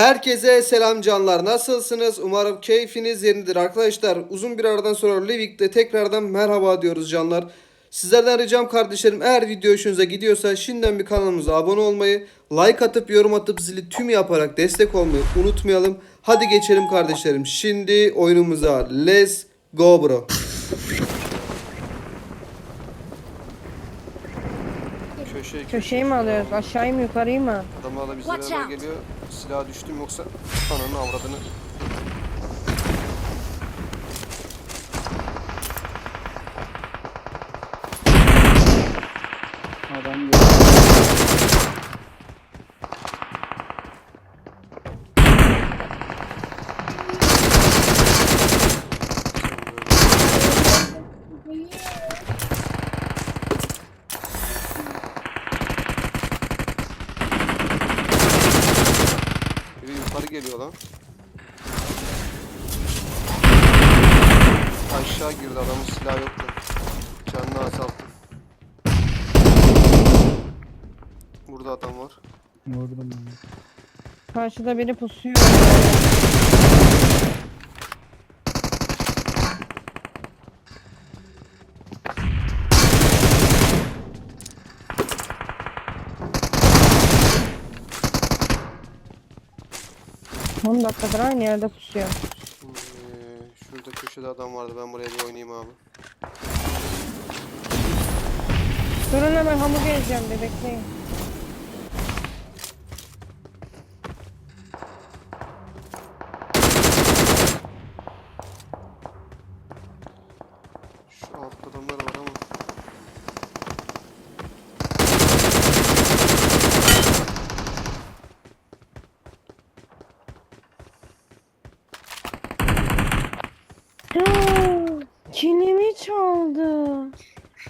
Herkese selam canlar. Nasılsınız? Umarım keyfiniz yerindedir arkadaşlar. Uzun bir aradan sonra Livik'te tekrardan merhaba diyoruz canlar. Sizlerden ricam kardeşlerim eğer video hoşunuza gidiyorsa şimdiden bir kanalımıza abone olmayı, like atıp yorum atıp zili tüm yaparak destek olmayı unutmayalım. Hadi geçelim kardeşlerim. Şimdi oyunumuza let's go bro. Köşeyi mi alıyoruz? Aşağıyı mı yukarıyı mı? Adamlarla bizle Watch beraber out. geliyor. Silaha düştüm yoksa ananı avradını. Adam Biri yukarı geliyor lan. Aşağı girdi adamın silahı yoktu. Canını azalttı. Burada adam var. vurdum. Karşıda biri pusuyor. On dakikadır aynı yerde pusuyor. Şimdi şurada köşede adam vardı. Ben buraya bir oynayayım abi. Durun hemen hamburger yiyeceğim de bekleyin. Altta adamlar var ama. Kilimi çaldı.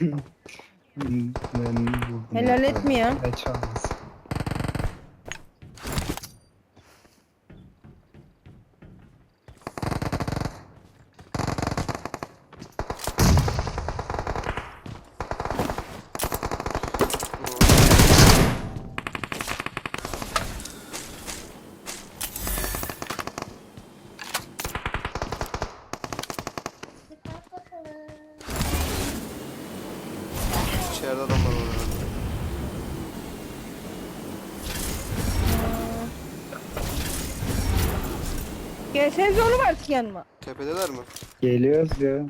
Ben vurdum. Helal etmiyor. Onu artık yanıma. Tepedeler mi? Geliyoruz ya.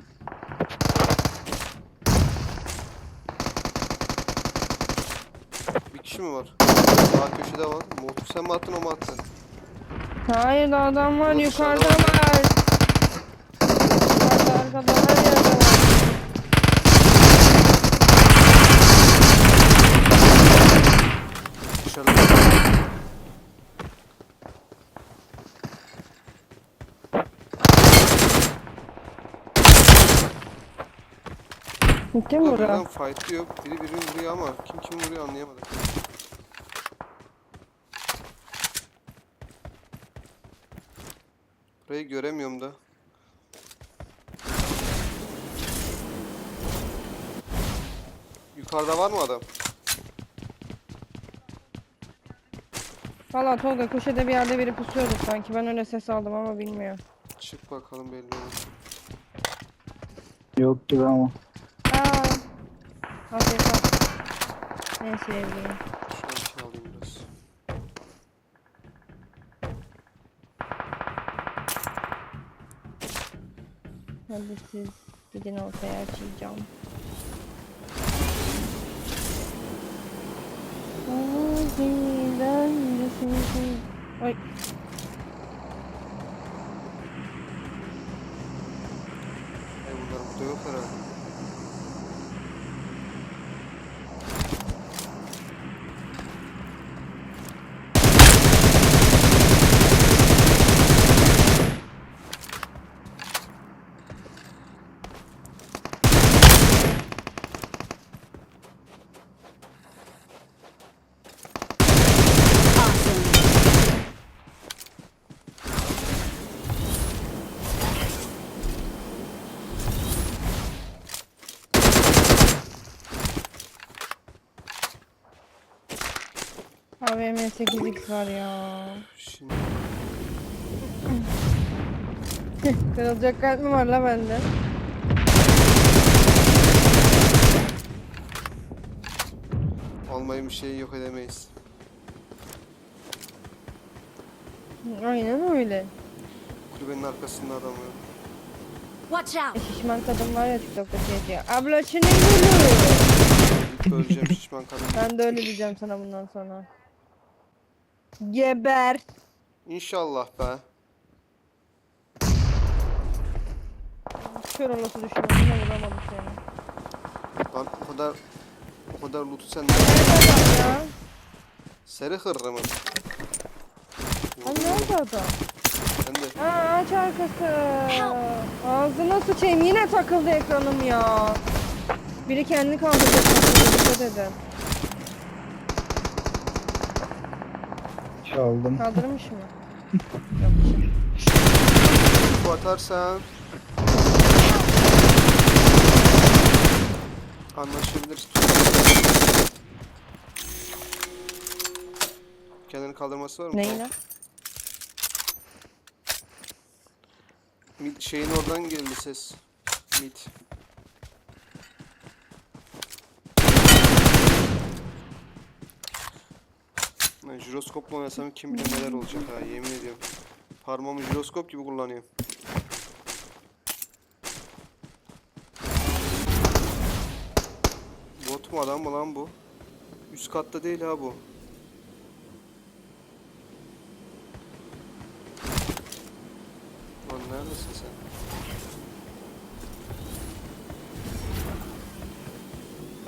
Bir kişi mi var? Sağ köşede var. Motor sen mi attın o mu attı? Hayır da adam var Ulan yukarıda var. Yukarıda arkada her yerde var. Dışarıda. Bitti mi bura? birden fight'ı yok. Biri birini vuruyor ama kim kim vuruyor anlayamadım. Burayı göremiyorum da. Yukarıda var mı adam? Valla Tolga köşede bir yerde biri pusuyordu sanki. Ben öyle ses aldım ama bilmiyorum. Çık bakalım belli olur. Yoktur ama. Afiyet olsun. En sevdiğim. Şöyle şey alayım biraz. Hadi siz gidin ortaya açacağım. Ay. Ay bunlar burada yok herhalde. AVM 8x var ya. Şimdi Kırılacak kalp mi var la bende? Olmayın bir şeyi yok edemeyiz. Aynen öyle. Kulübenin arkasında adam yok. Watch out! Şişman kadın var ya TikTok'ta şey diyor. Abla şunu öleceğim şişman kadın. Ben de öyle diyeceğim sana bundan sonra. Geber. İnşallah be. Kör olası düşünüyorum. Yine vuramadım seni. Lan o kadar o kadar loot'u sen Nerede adam ya? Sarı hırrı mı? Lan nerede adam? Sen de. Aa ağaç arkası. Ağzına sıçayım yine takıldı ekranım ya. Biri kendi kaldıracak. Dikkat edin. Çaldım. Kaldırmış mı? Bu atarsan anlaşabiliriz. Kendini kaldırması var mı? Neyi lan? Mid, şeyin oradan geldi ses. Mid. Jiroskopla oynasam kim bilir neler olacak ha yemin ediyorum. Parmağımı jiroskop gibi kullanıyorum. Bot mu adam mı lan bu? Üst katta değil ha bu. Lan neredesin sen?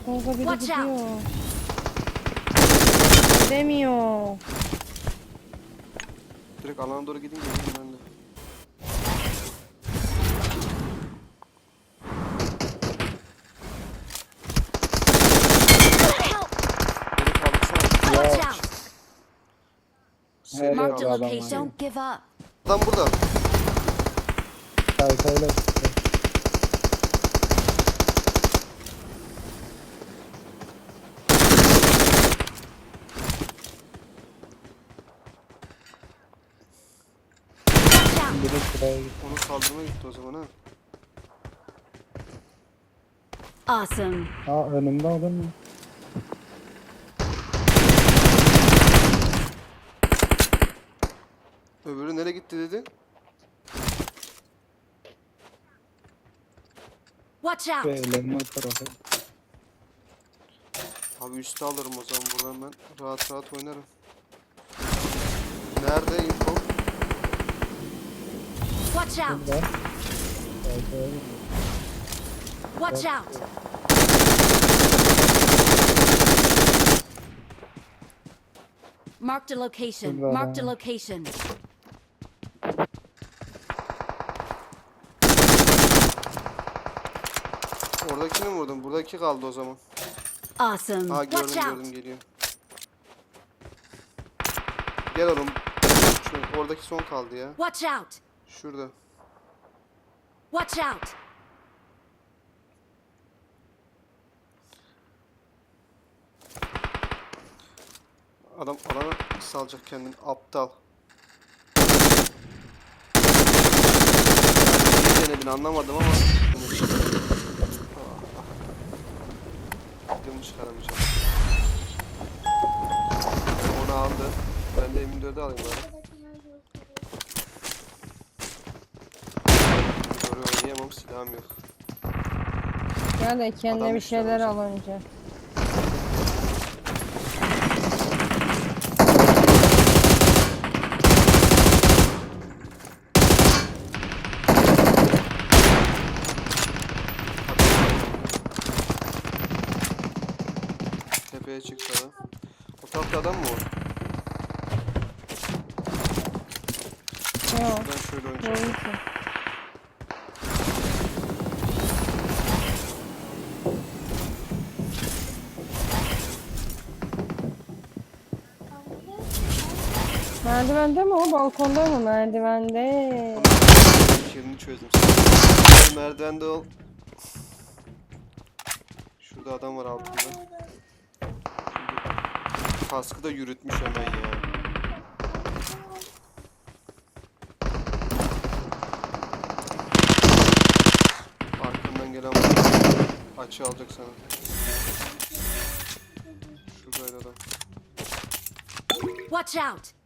Kanka biri Watch out. Gidiyor. Demiyor. Direkt alana doğru gidin gelin ben de. Help! Beni kaldırsana. Watch out! Seni Marked a adam var. location. Don't give up. Adam burada. Kaykayla Biri sıraya gitti. Onu kaldırmaya gitti o zaman ha. Awesome. Aa önümde adam mı? Öbürü nereye gitti dedi? Watch Ve out! ellerine tarafı. Abi üstü alırım o zaman buradan ben. Rahat rahat oynarım. Nerede info? Watch out! Watch out! Marked a location. Marked a location. Oradakini mi vurdun? Buradaki kaldı o zaman. Awesome. Ha Watch gördüm out! gördüm geliyor. Gel oğlum. Şu, oradaki son kaldı ya. Watch out! Şurada. Watch out! Adam alana salacak kendini. Aptal. İyi denedin anlamadım ama. Aklımı çıkaramayacağım. Onu aldı. Ben de M24'ü alayım bari. Doğru oynayamam silahım yok. Gel de kendine Adam bir şeyler al önce. Tepeye çıktı adam. O tarafta adam mı var? Yok. Ben şöyle oynayacağım. Görürsün. Merdivende mi o? Balkonda mı? Merdivende. Şirini çözdüm. Sen Merdivende ol. Şurada adam var altında. Kaskı da yürütmüş hemen ya. Arkamdan gelen var. Açı alacak sana. Şuradaydı adam. Watch out!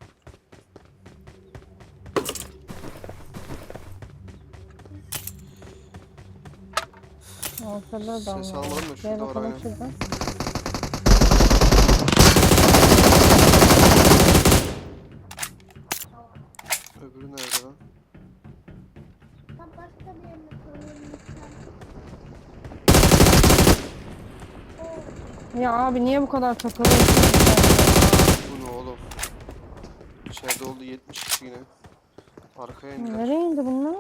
Ortada adam Ses var. almadım da Gel şurada var bakalım aynen. şurada. Öbürü nerede lan? Ya abi niye bu kadar takılıyorsun? Bu ne oğlum? İçeride oldu 70 kişi yine. Arkaya indiler. Nereye indi bunlar?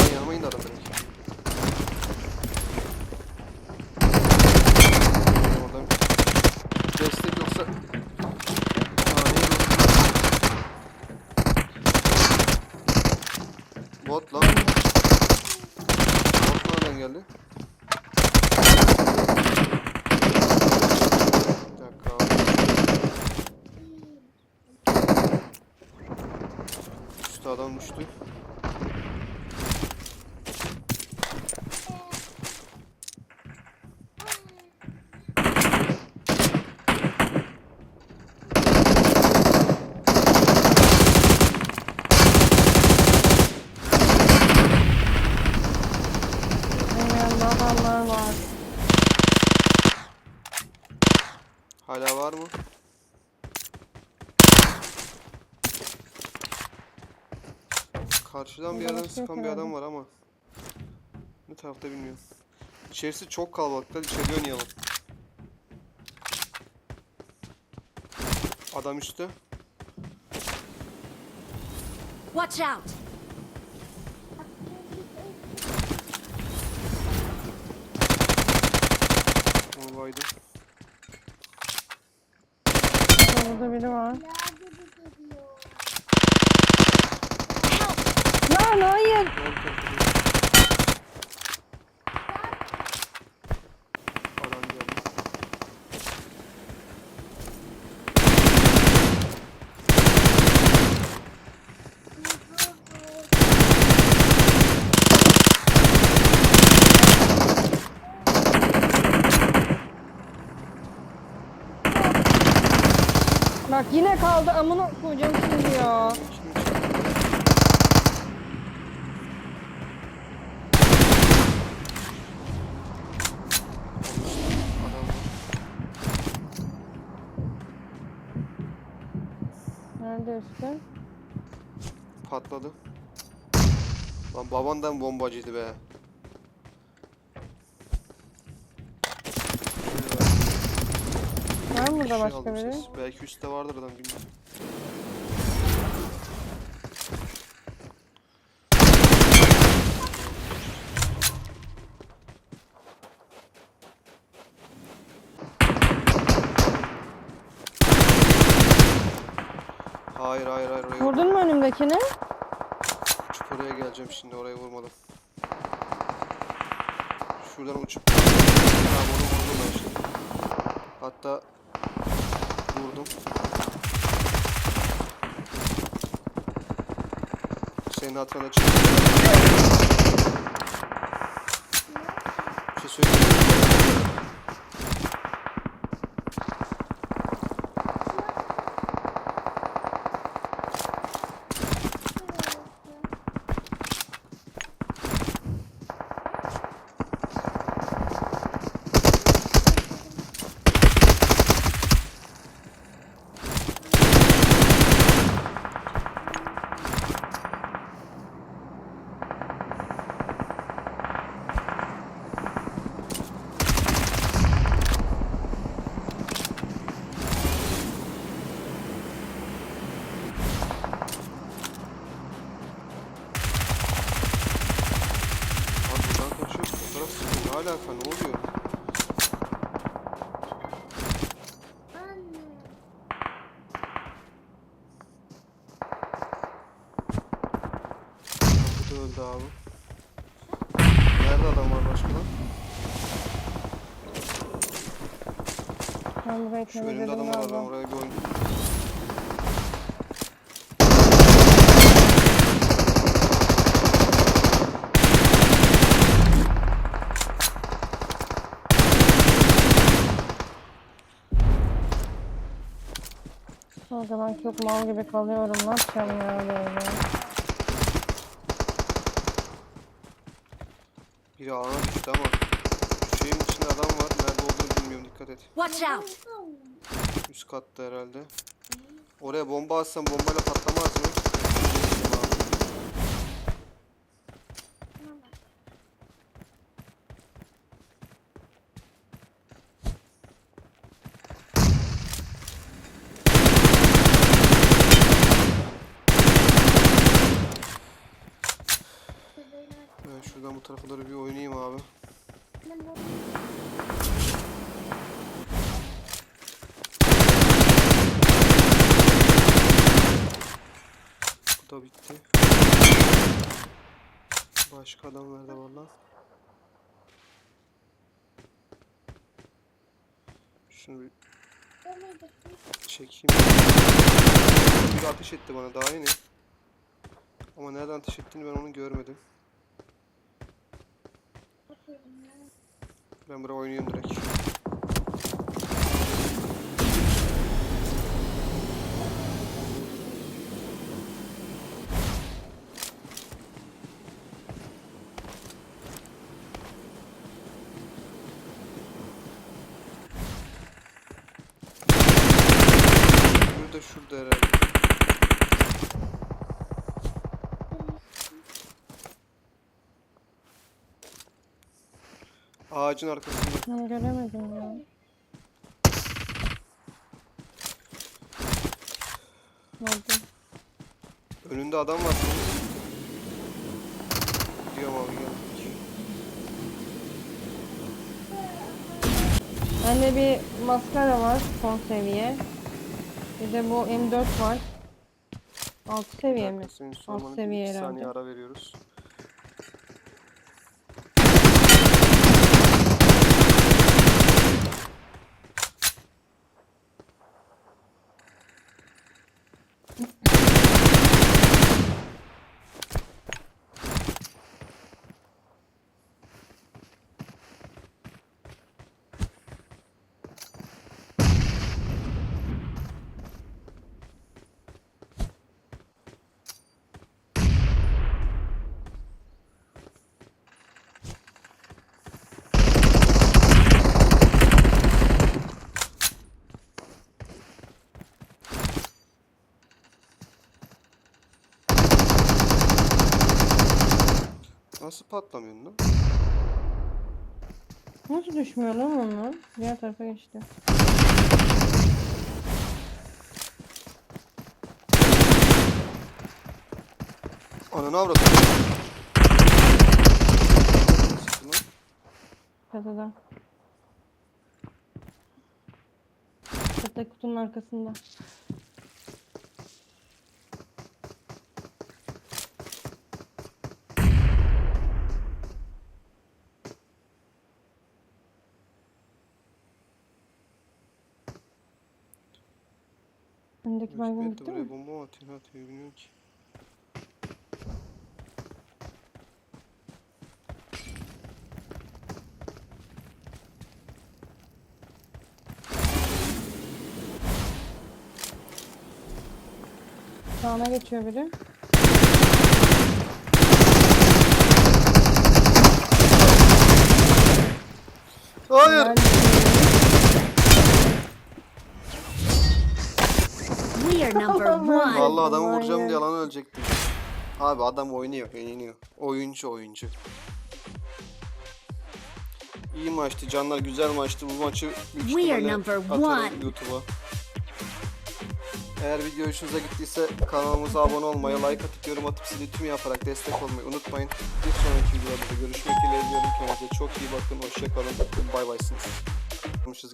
Lan yanıma indi adam direkt. Oradan destek yoksa... Aa, niye bu? Bot lan. Bot nereden geldi? Bir dakika abi. Üstü adam düştü. Benim yanımda adamlar var. Hala var mı? Karşıdan bir yerden yok sıkan bir adam herhalde. var ama ne tarafta bilmiyorum. İçerisi çok kalabalık. Hadi içeri oynayalım. Adam üstte. Watch out! Onu baydım. Burada biri var. Lan hayır. Bak yine kaldı amına koyacağım şimdi ya. Nerede üstte? Patladı. Lan babandan bombacıydı be. Var mı burada şey başka aldım biri? ses. Belki üstte vardır adam bilmiyorum. Hayır hayır hayır oraya Vurdun mu önümdekini? Uçup oraya geleceğim şimdi oraya vurmadım. Şuradan uçup tamam onu vurdum ben şimdi. Hatta vurdum. Senin hatırına çıktı. Bir şey söyleyeyim. başka var. Ben burayı Şu önümde adam temizledim var ben galiba. oraya bir oyun. O zaman çok mal gibi kalıyorum. Ne yapacağım ya böyle? Biri ağına düştü ama şeyin içinde adam var. Nerede olduğunu bilmiyorum. Dikkat et. Watch out! Üst katta herhalde. Oraya bomba atsam bombayla patlamaz mı? Bilmiyorum abi. Ben şuradan bu tarafa doğru bir oynayayım abi. Bu da bitti. Adam nerede var? Şunu çekeyim. Bir ateş etti bana daha yeni. Ama nereden ateş ettiğini ben onu görmedim. Ben buraya oynuyorum direkt. Burada şurada herhalde. Ağacın arkasında. Ben göremedim ya. Nerede? Önünde adam var. Gidiyorum abi gel. Bende bir maskara var son seviye. Bir de bu M4 var. 6 seviye mi? Alt seviye 2 saniye herhalde. ara veriyoruz. Nasıl patlamıyorsun lan? Nasıl düşmüyor lan onlar? Diğer tarafa geçti. Ananı avradım. Çatıda. Çatıda kutunun arkasında. Öndeki baygın gitti mi? bomba mı atıyor atıyor bilmiyorum ki. Sağına geçiyor biri. Hayır. Helal. We are number one. Vallahi adamı vuracağım diye lan ölecektim. Abi adam oynuyor, oynuyor. Oyuncu oyuncu. İyi maçtı canlar, güzel maçtı. Bu maçı büyük We are ihtimalle number atarım one. YouTube'a. Eğer video hoşunuza gittiyse kanalımıza abone olmayı, like atıp yorum atıp zili tüm yaparak destek olmayı unutmayın. Bir sonraki videolarda görüşmek dileğiyle. Kendinize çok iyi bakın. Hoşçakalın. Bay baysınız.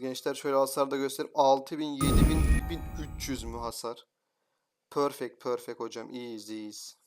Gençler. Şöyle hasar da göstereyim. 6000, 7000, 1300 mü hasar? Perfect, perfect hocam. İyiyiz, iyiyiz.